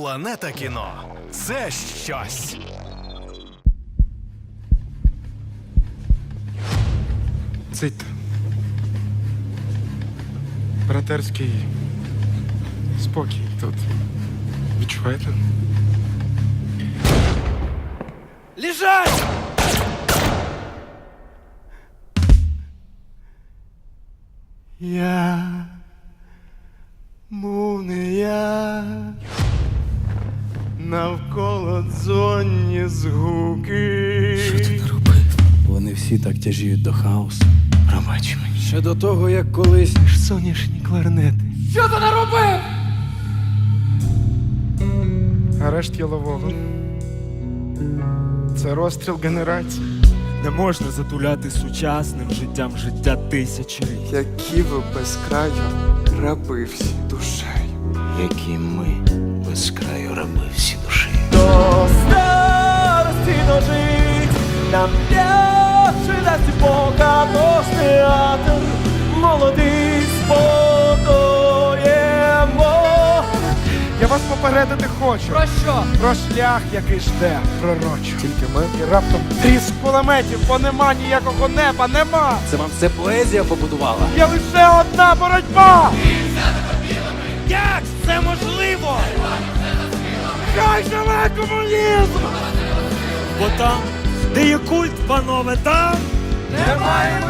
Планета кіно це щось. Цить. Братерський спокій тут. Відчуваєте? Лежать! Я Навколо дзонні згуки. Що ти наробив? Вони всі так тяжіють до хаосу. Пробач мені. Ще до того, як колись соняшні кларнети. Арешт ялового. Це розстріл генерації. Не можна затуляти сучасним життям життя тисячоліть. які ви без краю раби всі душею. Які ми без краю раби всі душі. До старості дожить, нам п'яче дасть Бога наш театр, молодий спокоємо. Я вас попередити хочу. Про що? Про шлях, який жде, пророчу. Тільки ми і раптом тріск кулеметів, бо нема ніякого неба, нема! Це вам все поезія побудувала. Є лише одна боротьба! Хай живе комунізм! Бо там, де є культ, панове, там Немає!